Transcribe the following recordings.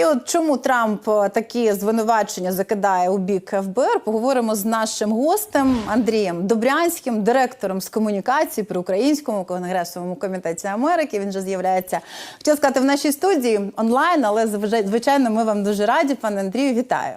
І от чому Трамп е, такі звинувачення закидає у бік ФБР? Поговоримо з нашим гостем Андрієм Добрянським, директором з комунікації при українському конгресовому комітеті Америки. Він же з'являється хотів сказати в нашій студії онлайн, але звичай- звичайно, ми вам дуже раді. Пане Андрію, вітаю.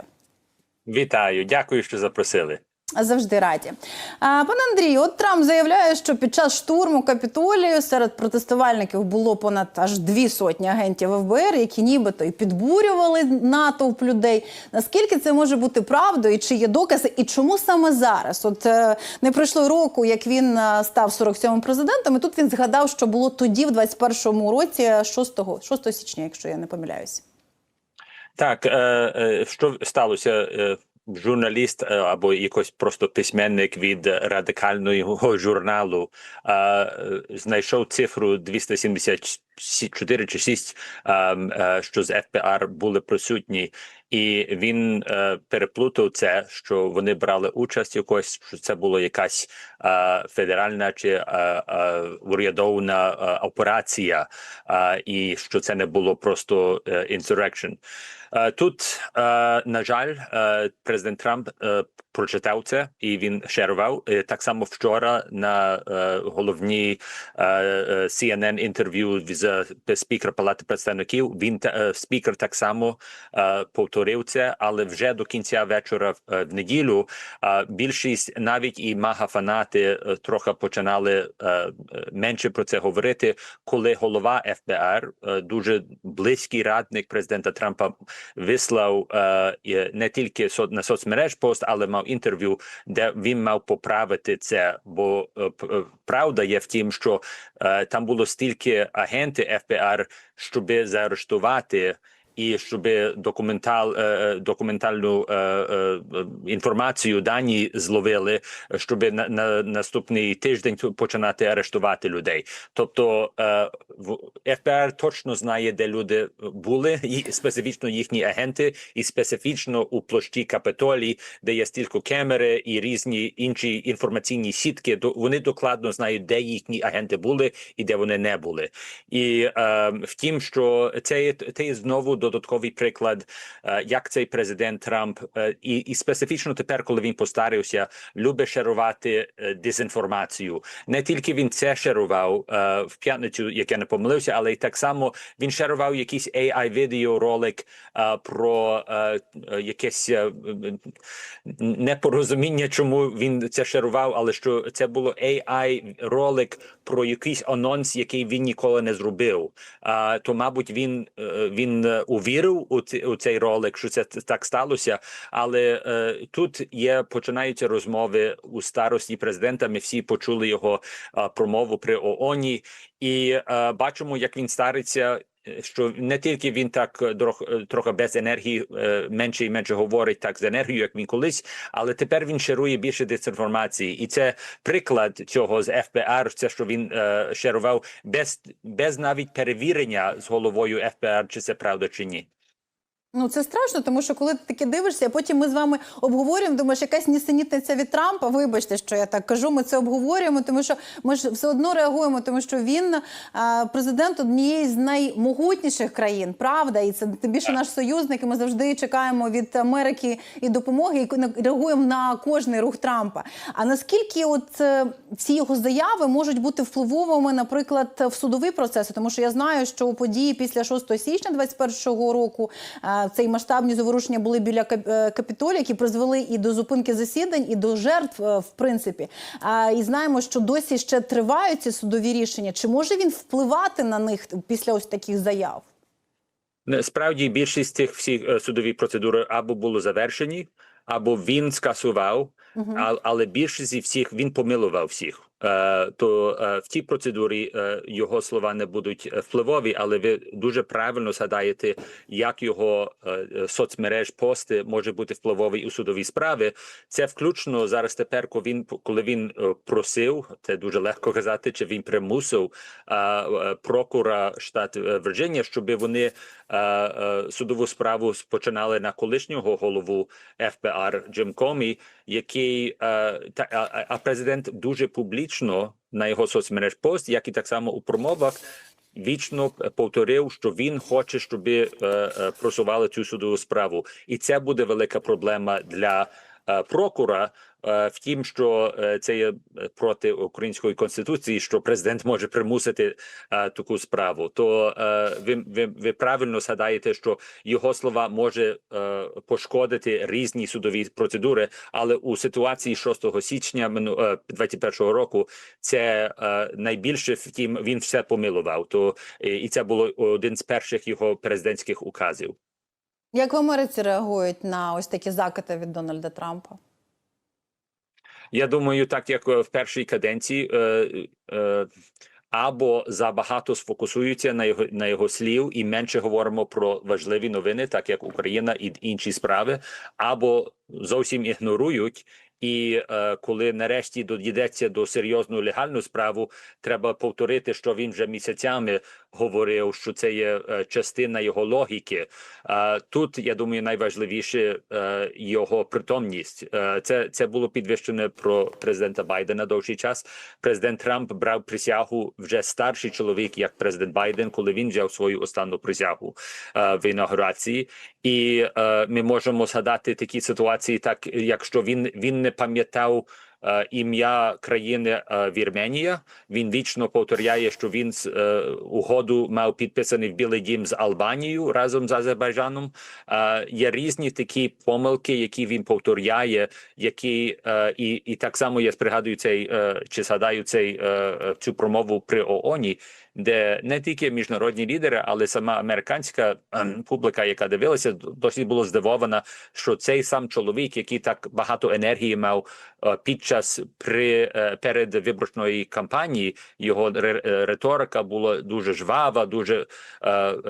Вітаю, дякую, що запросили. Завжди раді. Пане Андрію, от Трамп заявляє, що під час штурму капітолію серед протестувальників було понад аж дві сотні агентів ФБР, які нібито і підбурювали натовп людей. Наскільки це може бути правдою, і чи є докази, і чому саме зараз? От е, не пройшло року, як він е, став 47-м президентом, і тут він згадав, що було тоді, в 21-му році, 6, 6 січня, якщо я не помиляюсь. Так, е, що сталося? Журналіст е, або якось просто письменник від радикального журналу е, знайшов цифру 274 чи 6, е, е, що з ФБР були присутні, і він е, переплутав це, що вони брали участь якось, що це була якась е, федеральна чи урядовна операція, і що це не було просто. Е, Тут, на жаль, президент Трамп прочитав це і він шерував. Е, Так само вчора на головній CNN інтерв'ю з е, спікера Палати представників. Він е, спікер так само е, повторив це, але вже до кінця вечора в неділю більшість навіть і мага фанати трохи починали менше про це говорити, коли голова ФБР, дуже близький радник президента Трампа, вислав не тільки на соцмереж пост, але мав інтерв'ю, де він мав поправити це. Бо правда є в тім, що там було стільки агенти ФБР, щоби заарештувати. І щоб документал, е, е, документальну е, інформацію дані зловили, щоб на, на наступний тиждень починати арештувати людей. Тобто ФБР точно знає, де люди були, і специфічно їхні агенти, і специфічно у площі Капитолій, де є стільки камери і різні інші інформаційні сітки. Вони докладно знають, де їхні агенти були і де вони не були. І втім, що це, це знову додатковий приклад, як цей президент Трамп і, і специфічно тепер, коли він постарився, любить шерувати е, дезінформацію. Не тільки він це шерував е, в п'ятницю, як я не помилився, але й так само він шерував якийсь AI відеоролик про якесь непорозуміння, чому він це шерував, але що це було AI ролик про якийсь анонс, який він ніколи не зробив. То, мабуть, він, він увірив у, ці, у цей ролик, що це так сталося. Але е, тут є починаються розмови у старості президента. Ми всі почули його е, промову при ООНі, і е, бачимо, як він стариться. Е, Що не тільки він так е, трохи, трохи без енергії е, менше і менше говорить так з енергією, як він колись, але тепер він шерує більше дезінформації, і це приклад цього з ФБР. Це що він е, шерував без, без навіть перевірення з головою ФБР, чи це правда чи ні. Ну це страшно, тому що коли ти таки дивишся, а потім ми з вами обговорюємо. Думаєш, якась нісенітниця від Трампа. Вибачте, що я так кажу. Ми це обговорюємо, тому що ми ж все одно реагуємо, тому що він президент однієї з наймогутніших країн, правда, і це тим більше наш союзник. і Ми завжди чекаємо від Америки і допомоги, і реагуємо на кожний рух Трампа. А наскільки от е, ці його заяви можуть бути впливовими, наприклад, в судовий процес? Тому що я знаю, що у події після 6 січня 21-го року цей масштабні заворушення були біля е, Капітолія, які призвели і до зупинки засідань, і до жертв, е, в принципі. І знаємо, що досі ще тривають ці судові рішення. Чи може він впливати на них після ось таких заяв? Справді більшість цих всіх е, судові процедури або були завершені, або він скасував, а, але більшість всіх він помилував всіх. Е, то е, в тій процедурі е, його слова не будуть впливові, але ви дуже правильно згадаєте, як його соцмереж пости може бути впливовий у судові справи. Це включно зараз тепер, коли він коли він просив, це дуже легко казати, чи він примусив прокура штату е, Вірджинія, щоб вони судову справу починали на колишнього голову ФБР Джим Комі, який а президент дуже публічно на його соцмереж пост, як і так само у промовах. вічно повторив, що він хоче, щоб е, е, просували цю судову справу, і це буде велика проблема для прокура. е, В тім, що е, це є е, проти української конституції, що президент може примусити е, таку справу. То е, ви, ви, ви правильно згадаєте, що його слова може е, пошкодити різні судові процедури, але у ситуації 6 січня мину- е, 21 року це е, найбільше втім він все помилував. То е, і це було один з перших його президентських указів. Як в Америці реагують на ось такі закити від Дональда Трампа? Я думаю, так як е, в першій каденції. Е, е, або забагато сфокусуються на його на його слів і менше говоримо про важливі новини, так як Україна і інші справи, або зовсім ігнорують. І е, коли нарешті дійдеться до серйозну легальну справу, треба повторити, що він вже місяцями говорив, що це є е, частина його логіки. Е, тут я думаю, найважливіше е, його притомність. Е, це, це було підвищено про президента Байдена довший час. Президент Трамп брав присягу вже старший чоловік, як президент Байден, коли він взяв свою останню присягу е, в інаугурації. І е, ми можемо згадати такі ситуації, так якщо він, він не пам'ятав. е, Ім'я країни е, Вірменія він вічно повторяє, що він з, е, угоду мав підписаний в Білий Дім з Албанією разом з Азербайджаном. Є різні такі помилки, які він повторяє, які і, і так само я пригадую цей чи згадаю цей цю промову при ООНі, де не тільки міжнародні лідери, але сама американська ем, публіка, яка дивилася, досить було здивована, що цей сам чоловік, який так багато енергії мав е, під час при е, перед виборчої кампанії, його е, риторика була дуже жвава, дуже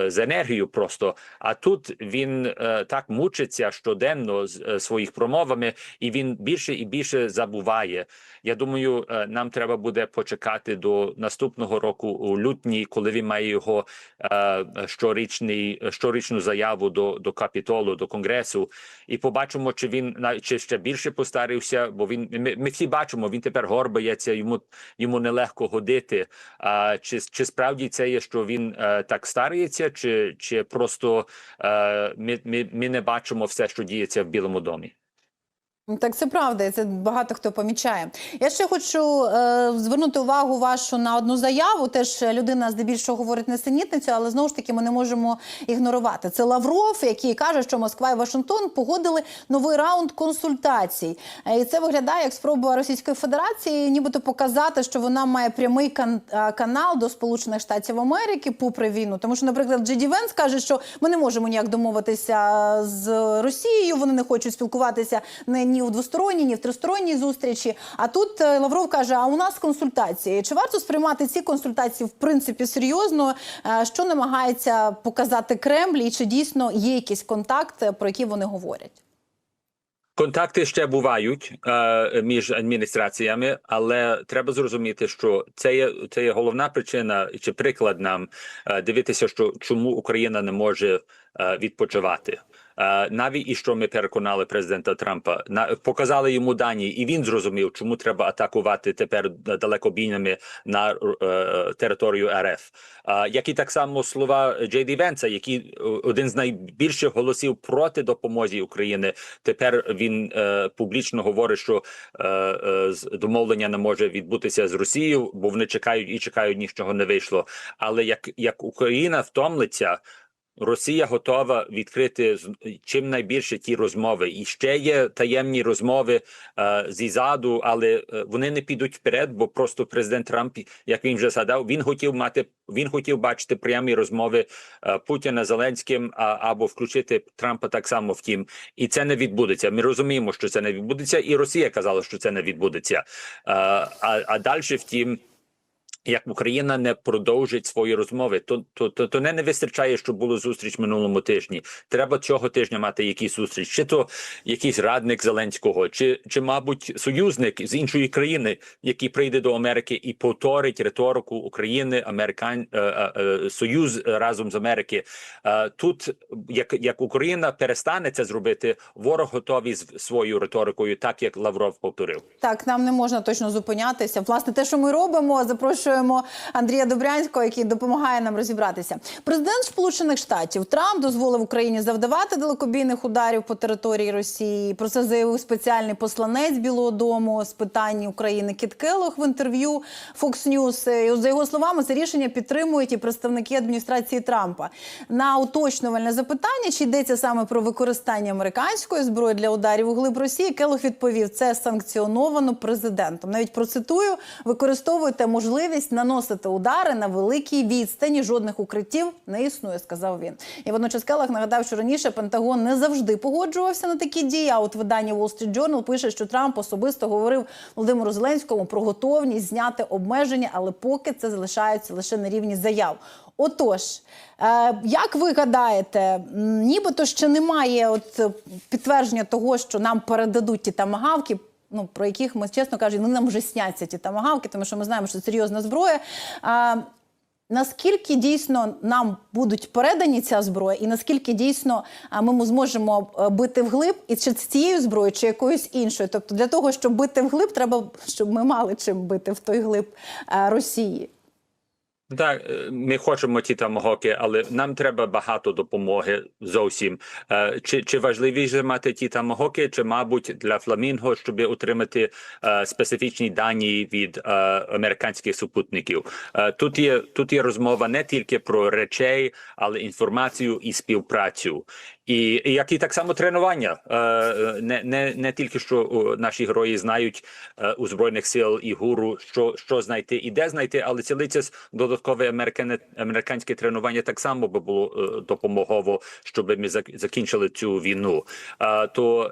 з енергією просто. А тут він так мучиться щоденно з своїх промовами, і він більше і більше забуває. Я думаю, нам треба буде почекати до наступного року у лютні, коли він має його е, щорічний щорічну заяву до, до капітолу, до конгресу, і побачимо, чи він чи ще більше постарився. Бо він ми, ми всі бачимо, він тепер горбається, йому йому нелегко ходити. А чи, чи справді це є, що він е, так старається, чи, чи просто е, ми, ми, ми не бачимо все, що діється в Білому домі? Ну, Так, це правда, і це багато хто помічає. Я ще хочу е, звернути увагу вашу на одну заяву. Теж людина здебільшого говорить несенітницю, але знову ж таки ми не можемо ігнорувати. Це Лавров, який каже, що Москва і Вашингтон погодили новий раунд консультацій. Е, І це виглядає як спроба Російської Федерації, нібито показати, що вона має прямий кан- е, канал до Сполучених Штатів Америки попри війну. Тому що, наприклад, Джеді Венс каже, що ми не можемо ніяк домовитися з Росією. Вони не хочуть спілкуватися не ні у двосторонній, ні в тристоронній зустрічі. А тут е, Лавров каже: а у нас консультації. Чи варто сприймати ці консультації в принципі серйозно? Е, Що намагається показати Кремль, і чи дійсно є якісь контакти, про які вони говорять? Контакти ще бувають е, між адміністраціями, але треба зрозуміти, що це є це є головна причина чи приклад нам е, дивитися, що чому Україна не може е, відпочивати. Е, навіть і що ми переконали президента Трампа, на показали йому дані, і він зрозумів, чому треба атакувати тепер далекобійними на е, територію РФ. Е, як і так само слова Джей Ді Венса, який один з найбільших голосів проти допомоги України. Тепер він публічно говорить, що домовлення не може відбутися з Росією, бо вони чекають і чекають, нічого не вийшло. Але як, як Україна втомлиться. Росія готова відкрити чим найбільше ті розмови, і ще є таємні розмови е, зі але е, вони не підуть вперед, бо просто президент Трамп, як він вже згадав, він хотів мати він хотів бачити прямі розмови е, Путіна Зеленським а, або включити Трампа так само. Втім, і це не відбудеться. Ми розуміємо, що це не відбудеться, і Росія казала, що це не відбудеться. Е, а, а далі, втім. Як Україна не продовжить свої розмови, то то, то, то не, не вистачає, що було зустріч минулому тижні. Треба цього тижня мати якийсь зустріч, чи то якийсь радник Зеленського, чи, чи мабуть, союзник з іншої країни, який прийде до Америки і повторить риторику України, Американ е, е, е, Союз разом з Америки. Тут як, як Україна перестане це зробити, ворог готовий з своєю риторикою, так як Лавров повторив. Так, нам не можна точно зупинятися. Власне, те, що ми робимо, запрошую запрошуємо Андрія Добрянського, який допомагає нам розібратися. Президент Сполучених Штатів Трамп дозволив Україні завдавати далекобійних ударів по території Росії. Про це заявив спеціальний посланець Білого Дому з питань України Кіт Келлог в інтерв'ю Fox News. За його словами, це рішення підтримують і представники адміністрації Трампа. На уточнювальне запитання, чи йдеться саме про використання американської зброї для ударів у глиб Росії, Келлог відповів, це санкціоновано президентом. Навіть процитую: використовуйте можливість наносити удари на великій відстані. Жодних укриттів не існує, сказав він. І водночас Келлог нагадав, що раніше Пентагон не завжди погоджувався на такі дії. А от видання Wall Street Journal пише, що Трамп особисто говорив Володимиру Зеленському про готовність зняти обмеження, але поки це залишається лише на рівні заяв. Отож, е, як ви гадаєте, нібито ще немає от е, підтвердження того, що нам передадуть ті тамагавки, ну про яких ми чесно кажучи, вони нам вже сняться ті тамагавки, тому що ми знаємо, що це серйозна зброя. А, Наскільки дійсно нам будуть передані ця зброя, і наскільки дійсно ми зможемо е, бити вглиб, і чи з цією зброєю, чи якоюсь іншою? Тобто для того, щоб бити вглиб, треба щоб ми мали чим бити в той глиб е, Росії. Так, е, ми хочемо ті тамагоки, але нам треба багато допомоги зовсім. Е, Чи, чи важливіше мати ті тамагоки, чи, мабуть, для фламінго, щоб отримати е, специфічні дані від е, американських супутників? Е, Тут є тут є розмова не тільки про речей, але інформацію і співпрацю. І, як і так само тренування. Е, Не, не, не тільки що наші герої знають е, у збройних сил і гуру, що, що знайти і де знайти, але цілиться додаткове американське тренування так само би було е, допомогово, щоб ми закінчили цю війну. То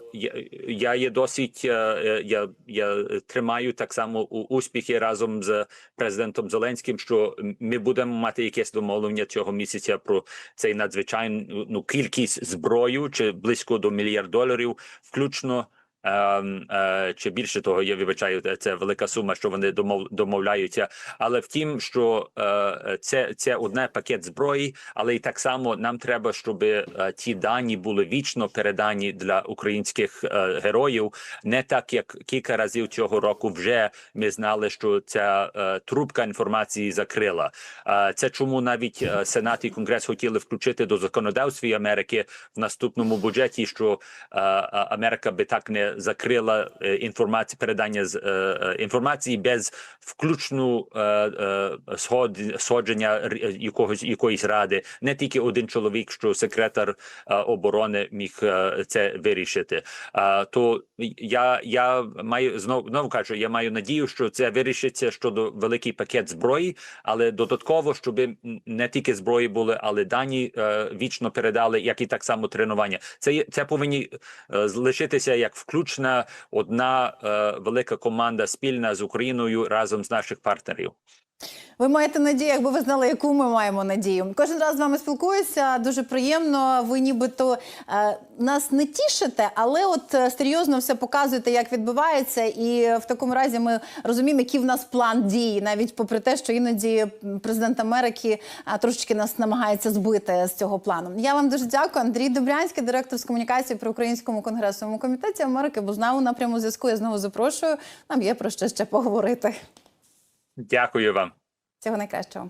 я, є досить. Я, я тримаю так само у успіхи разом з президентом Зеленським, що ми будемо мати якесь домовлення цього місяця про цей надзвичайну ну, кількість зброю чи близько до мільярд доларів, включно. Ем, е, чи більше того, я вибачаю, це- велика сума, що вони домов, домовляються. Але втім, що е, це, це одне пакет зброї, але і так само нам треба, щоб е, ті дані були вічно передані для українських героїв. Не так як кілька разів цього року вже ми знали, що ця трубка інформації закрила. Це чому навіть Сенат і Конгрес хотіли включити до законодавства Америки в наступному бюджеті, що Америка би так не закрила е, інформацію передання з е, е, інформації без включну сход, сходження якогось якоїсь ради. Не тільки один чоловік, що секретар оборони міг це вирішити. То я, я маю знов знову кажу, я маю надію, що це вирішиться щодо великий пакет зброї, але додатково, щоб не тільки зброї були, але дані вічно передали, як і так само тренування. Це це повинні залишитися як включна одна е, велика команда спільна з Україною разом з наших партнерів. Ви маєте надію, якби ви знали, яку ми маємо надію. Кожен раз з вами спілкуюся. Дуже приємно. Ви нібито е, нас не тішите, але от е, серйозно все показуєте, як відбувається. І в такому разі ми розуміємо, який в нас план дії, навіть попри те, що іноді президент Америки е, трошечки нас намагається збити з цього плану. Я вам дуже дякую. Андрій Добрянський, директор з комунікації при Українському конгресовому комітеті Америки, бо з нами на прямому зв'язку. Я знову запрошую. Нам є про що ще поговорити. Дякую вам. Цього найкращого.